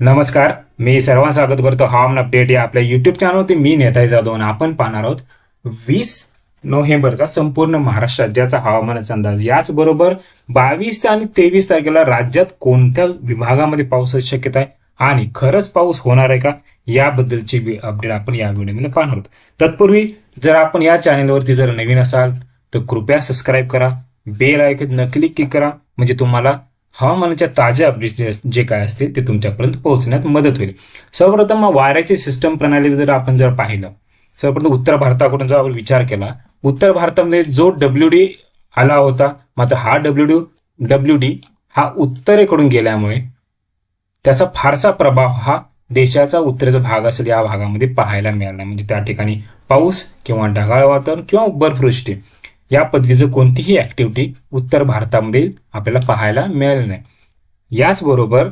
नमस्कार मी सर्वांना स्वागत करतो हवामान अपडेट या आपल्या युट्यूब चॅनलवरती मी नेताई जाधव आणि आपण पाहणार आहोत वीस नोव्हेंबरचा संपूर्ण महाराष्ट्र राज्याचा हवामानाचा अंदाज. याचबरोबर बावीस आणि तेवीस तारखेला राज्यात कोणत्या विभागामध्ये पावसाची शक्यता आहे आणि खरंच पाऊस होणार आहे का? याबद्दलची अपडेट आपण या व्हिडिओमध्ये पाहणार आहोत. तत्पूर्वी जर आपण या चॅनलवरती जर नवीन असाल तर कृपया सबस्क्राईब करा बेल आयकन नक्की क्लिक करा म्हणजे तुम्हाला हवामानाच्या ताज्या अपडेट्स जे जे काय असतील ते तुमच्यापर्यंत पोहोचण्यात मदत होईल. सर्वप्रथम वाऱ्याची सिस्टम प्रणाली जर आपण जर पाहिलं सर्वप्रथम उत्तर भारताकडून जर आपण विचार केला उत्तर भारतामध्ये जो डब्ल्यू डी आला होता मात्र हा डब्ल्यू डी डब्ल्यू डी हा उत्तरेकडून गेल्यामुळे त्याचा फारसा प्रभाव हा देशाचा उत्तरेचा भाग असेल या भागामध्ये पाहायला मिळाला. म्हणजे त्या ठिकाणी पाऊस किंवा ढगाळ वातावरण किंवा बर्फवृष्टी. या पद्धतीचं कोणतीही ऍक्टिव्हिटी उत्तर भारतामध्ये आपल्याला पाहायला मिळाली नाही. याचबरोबर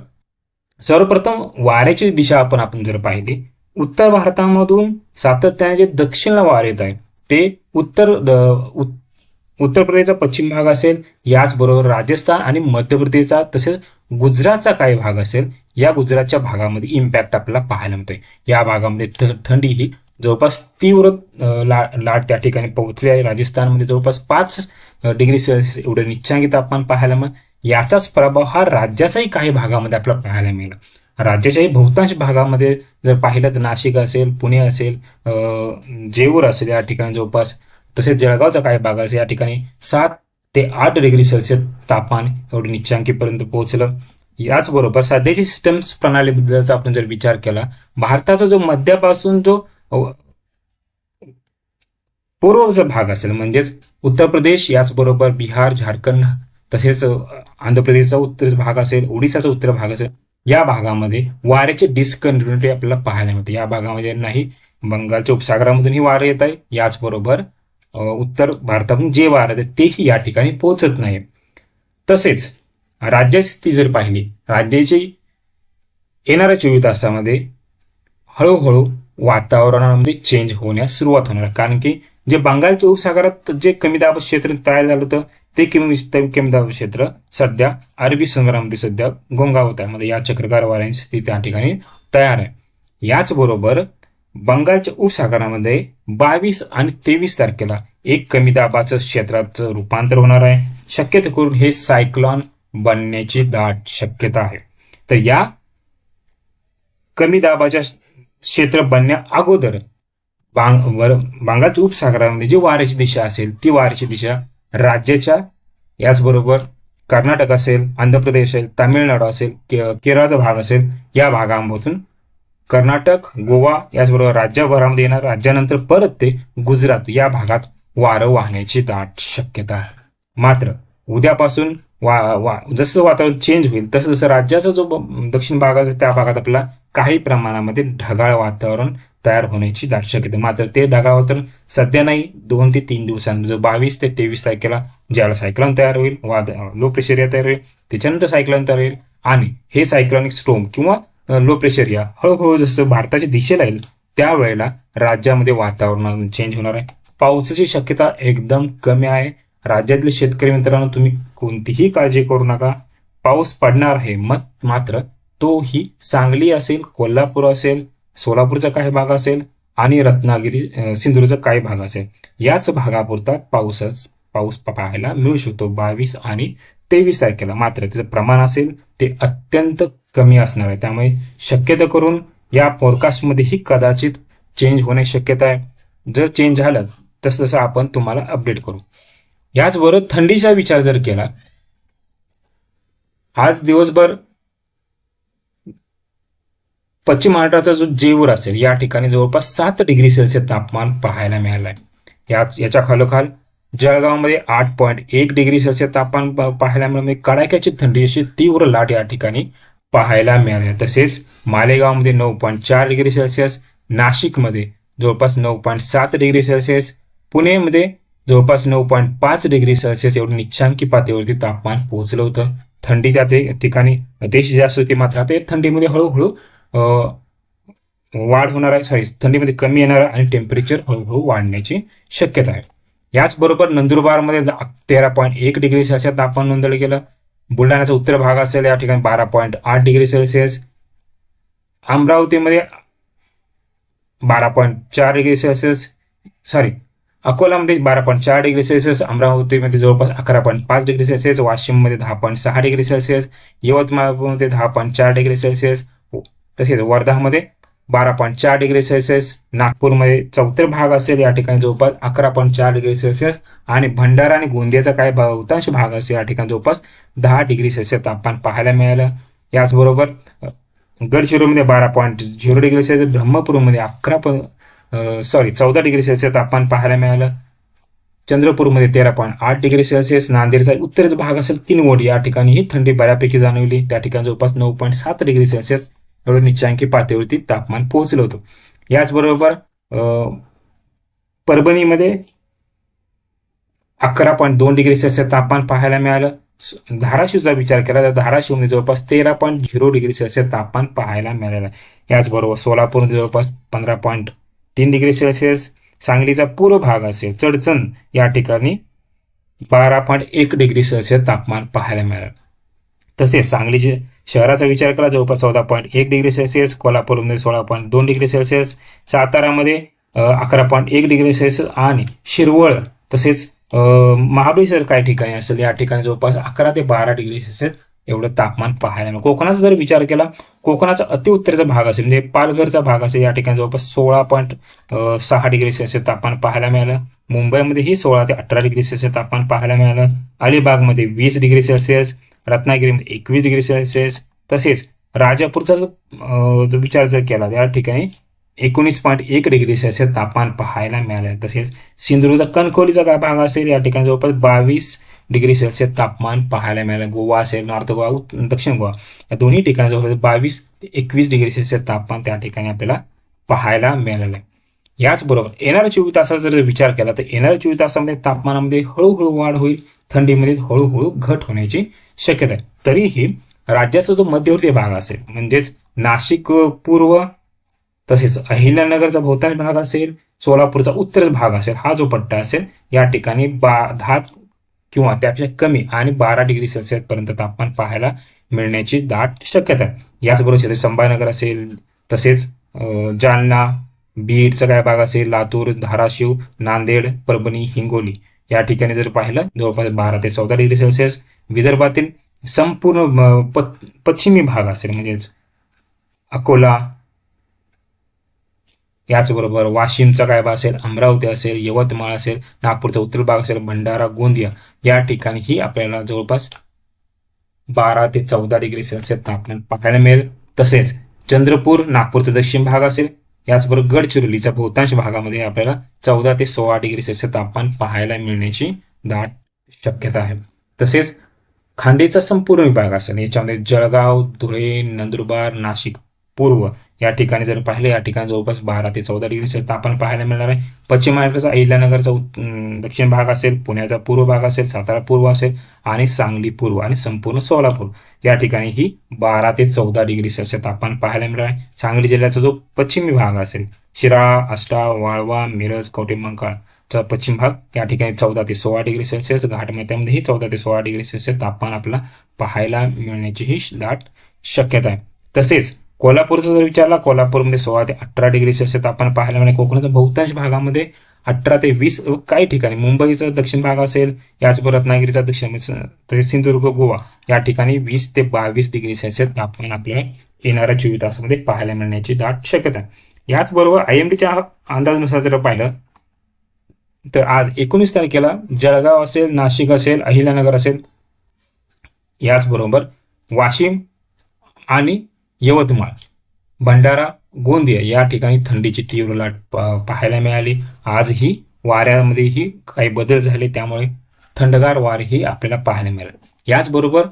सर्वप्रथम वाऱ्याची दिशा आपण आपण जर पाहिली उत्तर भारतामधून सातत्याने जे दक्षिणला वारे येत आहे ते उत्तर उत- उत्तर प्रदेशचा पश्चिम भाग असेल याचबरोबर राजस्थान आणि मध्य प्रदेशचा तसेच गुजरातचा काही भाग असेल या गुजरातच्या भागामध्ये इम्पॅक्ट आपल्याला पाहायला मिळतोय. या भागामध्ये थ- थंडी ही जवळपास तीव्र ला लाट त्या ठिकाणी पोहोचली आहे. राजस्थानमध्ये जवळपास पाच डिग्री सेल्सिअस एवढं निच्चांकी तापमान पाहायला मिळत याचाच प्रभाव हा राज्याचाही काही भागामध्ये आपल्याला पाहायला मिळाला. राज्याच्याही बहुतांश भागामध्ये जर पाहिलं तर नाशिक असेल पुणे असेल अ, जेऊर असेल या ठिकाणी जवळपास तसेच जळगावचा काही भाग असेल या ठिकाणी सात ते आठ डिग्री सेल्सिअस तापमान एवढं निच्चांकीपर्यंत पोहोचलं. याचबरोबर सध्याची सिस्टम्स प्रणालीबद्दलचा आपण जर विचार केला भारताचा जो मध्यापासून जो पूर्व पूर्वचा भाग असेल म्हणजेच उत्तर प्रदेश याचबरोबर बिहार झारखंड तसेच आंध्र प्रदेशचा उत्तर भाग असेल ओडिसाचा उत्तर भाग असेल या भागामध्ये वाऱ्याचे डिस्कंटिन्युटी आपल्याला पाहायला मिळते. या भागामध्ये नाही बंगालच्या उपसागरामधूनही वारं येत आहे याचबरोबर उत्तर भारतातून जे वारं येते तेही या ठिकाणी पोहोचत नाही तसेच राज्याची स्थिती जर पाहिली राज्याची येणाऱ्या चोवीस तासामध्ये हळूहळू वातावरणामध्ये चेंज होण्यास सुरुवात होणार. कारण की जे बंगालच्या उपसागरात जे कमी दाब क्षेत्र तयार झालं होतं ते कमी कमी दाब क्षेत्र सध्या अरबी समुद्रामध्ये सध्या गोंगावत आहे. म्हणजे या चक्रकार वाऱ्यांची स्थिती त्या ठिकाणी तयार आहे. याचबरोबर बंगालच्या उपसागरामध्ये बावीस आणि तेवीस तारखेला एक कमी दाबाचं क्षेत्राचं रूपांतर होणार आहे. शक्यतो करून हे सायक्लॉन बनण्याची दाट शक्यता आहे. तर या कमी दाबाच्या क्षेत्र बनण्या अगोदर बांग वर बंगालच्या उपसागरामध्ये म्हणजे जी वाऱ्याची दिशा असेल ती वाऱ्याची दिशा राज्याच्या याचबरोबर कर्नाटक असेल आंध्र प्रदेश असेल तामिळनाडू असेल के- केरळचा भाग असेल या भागामधून कर्नाटक गोवा याचबरोबर राज्यभरामध्ये येणार राज्यानंतर परत ते गुजरात या भागात वारं वाहण्याची दाट शक्यता आहे. मात्र उद्यापासून वा वा जसं वातावरण चेंज होईल तसं जसं राज्याचा जो दक्षिण भाग असेल त्या भागात आपल्याला काही प्रमाणामध्ये ढगाळ वातावरण तयार होण्याची दाट शक्यता मात्र ते ढगाळ वातावरण सध्या नाही दोन ते तीन दिवसांनी. जो बावीस ते तेवीस तारखेला ज्याला सायक्लॉन तयार होईल वाद लो प्रेशर या तयार होईल त्याच्यानंतर सायक्लॉन तयार होईल आणि हे सायक्लॉनिक स्टोम किंवा लो प्रेशर या हळूहळू जसं भारताच्या दिशेला येईल त्यावेळेला राज्यामध्ये वातावरण चेंज होणार आहे. पावसाची शक्यता एकदम कमी आहे. राज्यातले शेतकरी मित्रांनो तुम्ही कोणतीही काळजी करू नका. पाऊस पडणार आहे मत मात्र तोही सांगली असेल कोल्हापूर असेल सोलापूरचा काही भाग असेल आणि रत्नागिरी सिंधुदुर्गचा काही भाग असेल. याच भागापुरता पाऊसच पाऊस पाहायला मिळू शकतो. बावीस आणि तेवीस तारखेला मात्र त्याचं प्रमाण असेल ते अत्यंत कमी असणार आहे. त्यामुळे शक्यतो करून या फोरकास्टमध्येही कदाचित चेंज होण्याची शक्यता आहे. जर चेंज झालं तसं तसं आपण तुम्हाला अपडेट करू. याचबरोबर थंडीचा विचार जर केला आज दिवसभर पश्चिम महाराष्ट्राचा जो जेऊर असेल या ठिकाणी जवळपास सात डिग्री सेल्सिअस तापमान पाहायला मिळालं आहे याच याच्या खालोखाल जळगावमध्ये आठ पॉईंट एक डिग्री सेल्सिअस तापमान पाहायला मिळालं म्हणजे कडाक्याची थंडी अशी तीव्र लाट या ठिकाणी पाहायला मिळाली आहे. तसेच मालेगावमध्ये नऊ पॉईंट चार डिग्री सेल्सिअस नाशिकमध्ये जवळपास नऊ पॉईंट सात डिग्री सेल्सिअस पुणेमध्ये जवळपास नऊ पॉईंट पाच डिग्री सेल्सिअस एवढं निच्चांकी पातळीवरती तापमान पोहोचलं होतं. थंडी त्या ते ठिकाणी अतिशय जास्त होती मात्र आता थंडीमध्ये हळूहळू वाढ होणार आहे. सॉरी थंडीमध्ये कमी येणार आहे आणि टेम्परेचर हळूहळू वाढण्याची शक्यता आहे. याचबरोबर नंदुरबारमध्ये तेरा पॉईंट एक डिग्री सेल्सिअस तापमान नोंदवलं गेलं. बुलढाण्याचा उत्तर भाग असेल या ठिकाणी बारा पॉईंट आठ डिग्री सेल्सिअस. अमरावतीमध्ये बारा पॉईंट चार डिग्री सेल्सिअस. सॉरी अकोलामध्ये बारा पॉईंट चार डिग्री सेल्सिअस अमरावतीमध्ये जवळपास अकरा पॉईंट पाच डिग्री सेल्सिअस वाशिममध्ये दहा पॉईंट सहा डिग्री सेल्सिअस यवतमाळमध्ये दहा पॉईंट चार डिग्री सेल्सिअस तसेच वर्धामध्ये बारा पॉईंट चार डिग्री सेल्सिअस नागपूरमध्ये चौथर भाग असेल या ठिकाणी जवळपास अकरा पॉईंट चार डिग्री सेल्सिअस आणि भंडारा आणि गोंदियाचा काही बहुतांश भाग असेल या ठिकाणी जवळपास दहा डिग्री सेल्सिअस तापमान पाहायला मिळालं. याचबरोबर गडचिरोलीमध्ये बारा पॉईंट झिरो डिग्री सेल्सिअस ब्रह्मपूरमध्ये अकरा पॉईंट सॉरी चौदा डिग्री सेल्सिअस तापमान पाहायला मिळालं. चंद्रपूरमध्ये तेरा पॉईंट आठ डिग्री सेल्सिअस नांदेडचा उत्तरेचा भाग असेल किनवट. या ठिकाणी ही थंडी बऱ्यापैकी जाणवली. त्या ठिकाणी जवळपास नऊ पॉईंट सात डिग्री सेल्सिअस एवढं निच्चांकी पातळीवरती तापमान पोहोचलं होतं. याचबरोबर अं, परभणीमध्ये अकरा पॉईंट दोन डिग्री सेल्सिअस तापमान पाहायला मिळालं. धाराशिवचा विचार केला तर धाराशिवमध्ये जवळपास तेरा पॉईंट झिरो डिग्री सेल्सिअस तापमान पाहायला मिळालं. याचबरोबर सोलापूरमध्ये जवळपास पंधरा पॉईंट तीन डिग्री सेल्सिअस सांगलीचा पूर्व भाग असेल चडचण या ठिकाणी बारा पॉईंट एक डिग्री सेल्सिअस तापमान पाहायला मिळालं. तसेच सांगली शहराचा विचार केला जवळपास चौदा पॉईंट एक डिग्री सेल्सिअस कोल्हापूरमध्ये सोळा पॉईंट दोन डिग्री सेल्सिअस सातारामध्ये अकरा पॉईंट एक डिग्री सेल्सिअस आणि शिरवळ तसेच महाबळेश्वर काही ठिकाणी असेल या ठिकाणी जवळपास अकरा ते बारा डिग्री सेल्सिअस एवढं तापमान पाहायला मिळेल. कोकणाचा जर विचार केला कोकणाचा अतिउत्तरेचा भाग असेल म्हणजे पालघरचा भाग असेल या ठिकाणी जवळपास सोळा पॉईंट सहा डिग्री सेल्सिअस तापमान पाहायला मिळालं. मुंबईमध्येही सोळा ते अठरा डिग्री सेल्सिअस तापमान पाहायला मिळालं. अलिबागमध्ये वीस डिग्री सेल्सिअस रत्नागिरीमध्ये एकवीस डिग्री सेल्सिअस तसेच राजापूरचा जो विचार जर केला त्या ठिकाणी एकोणीस पॉईंट एक डिग्री सेल्सिअस तापमान पाहायला मिळालं. तसेच सिंधुदुर्गचा कणकवलीचा काय भाग असेल या ठिकाणी जवळपास बावीस डिग्री सेल्सिअस तापमान पाहायला मिळालं. गोवा असेल नॉर्थ गोवा दक्षिण गोवा. या दोन्ही ठिकाणी जवळपास बावीस ते एकवीस डिग्री सेल्सिअस तापमान त्या ठिकाणी आपल्याला पाहायला मिळालेलं आहे याचबरोबर येणाऱ्या चोवीस तासाचा जर विचार केला तर येणाऱ्या चोवीस तासामध्ये तापमानामध्ये हळूहळू वाढ होईल थंडीमध्ये हळूहळू घट होण्याची शक्यता आहे. तरीही राज्याचा जो मध्यवर्ती भाग असेल म्हणजेच नाशिक पूर्व तसेच अहिल्यानगरचा बहुतांश भाग असेल सोलापूरचा उत्तर भाग असेल हा जो पट्टा असेल या ठिकाणी बा दहा किंवा त्यापेक्षा कमी आणि बारा डिग्री सेल्सिअस पर्यंत तापमान पाहायला मिळण्याची दाट शक्यता आहे. याचबरोबर छत्रपती संभाजीनगर असेल तसेच जालना बीडचा काय भाग असेल लातूर धाराशिव नांदेड परभणी हिंगोली. या ठिकाणी जर पाहिलं जवळपास बारा ते चौदा डिग्री सेल्सिअस. विदर्भातील संपूर्ण प- पश्चिमी भाग असेल म्हणजेच अकोला याचबरोबर वाशिमचा काय असेल अमरावती असेल यवतमाळ असेल नागपूरचा उत्तर भाग असेल भंडारा गोंदिया या ठिकाणीही आपल्याला जवळपास बारा ते चौदा डिग्री सेल्सिअस तापमान पाहायला मिळेल. तसेच चंद्रपूर नागपूरचा दक्षिण भाग असेल याचबरोबर गडचिरोलीच्या बहुतांश भागामध्ये आपल्याला चौदा ते सोळा डिग्री सेल्सिअस तापमान पाहायला मिळण्याची दाट शक्यता आहे. तसेच खांदेचा संपूर्ण विभाग असेल याच्यामध्ये जळगाव धुळे नंदुरबार नाशिक पूर्व या ठिकाणी जर पाहिले या ठिकाणी जवळपास बारा ते चौदा डिग्री सेल्स तापमान पाहायला मिळणार आहे. पश्चिम महाराष्ट्राचा अहिल्यानगरचा दक्षिण भाग असेल पुण्याचा पूर्व भाग असेल सातारा पूर्व असेल आणि सांगली पूर्व आणि संपूर्ण सोलापूर. या ठिकाणी ही बारा ते चौदा डिग्री सेल्सिअस तापमान पाहायला मिळणार आहे. सांगली जिल्ह्याचा जो पश्चिमी भाग असेल शिराळा आष्टा वाळवा मिरज कवटेमंकाळ चा पश्चिम भाग या ठिकाणी चौदा ते सोळा डिग्री सेल्सिअस घाटमध्यामध्येही चौदा ते सोळा डिग्री सेल्सिअस तापमान आपल्याला पाहायला मिळण्याची ही दाट शक्यता आहे. तसेच कोल्हापूरचा जर विचारला कोल्हापूरमध्ये सोळा ते अठरा डिग्री सेल्सिअस तापमान पाहायला मिळेल. कोकणाच्या बहुतांश भागामध्ये अठरा ते वीस काही ठिकाणी मुंबईचा दक्षिण भाग असेल याचबरोबर रत्नागिरीचा दक्षिण तसेच सिंधुदुर्ग गोवा या ठिकाणी वीस ते बावीस डिग्री सेल्सिअस तापमान आपल्याला येणाऱ्या चोवीस तासामध्ये पाहायला मिळण्याची दाट शक्यता आहे. याचबरोबर आय एम डीच्या अंदाजानुसार जर पाहिलं तर आज एकोणीस तारखेला जळगाव असेल नाशिक असेल अहिल्यानगर असेल याचबरोबर वाशिम आणि यवतमाळ भंडारा गोंदिया या ठिकाणी थंडीची तीव्र लाट पाहायला मिळाली. आजही वाऱ्यामध्येही काही बदल झाले त्यामुळे थंडगार वारेही आपल्याला पाहायला मिळाले. याचबरोबर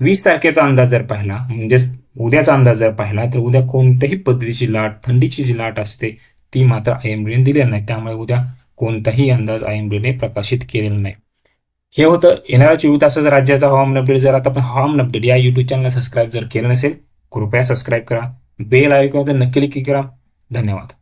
वीस तारखेचा अंदाज जर पाहिला म्हणजेच उद्याचा अंदाज जर पाहिला तर उद्या कोणत्याही पद्धतीची लाट थंडीची जी लाट असते ती मात्र आय एम डीने दिलेली नाही. त्यामुळे उद्या कोणताही अंदाज आय एम डीने प्रकाशित केलेला नाही. हे होतं येणाऱ्या चोवीस तासाचं राज्याचा हवामान अपडेट. जर आता आपण हवामान अपडेट या युट्यूब चॅनलला सबस्क्राईब जर केलं नसेल कृपया सबस्क्राईब करा. बेल आयकॉन तर नक्की क्लिक करा. धन्यवाद.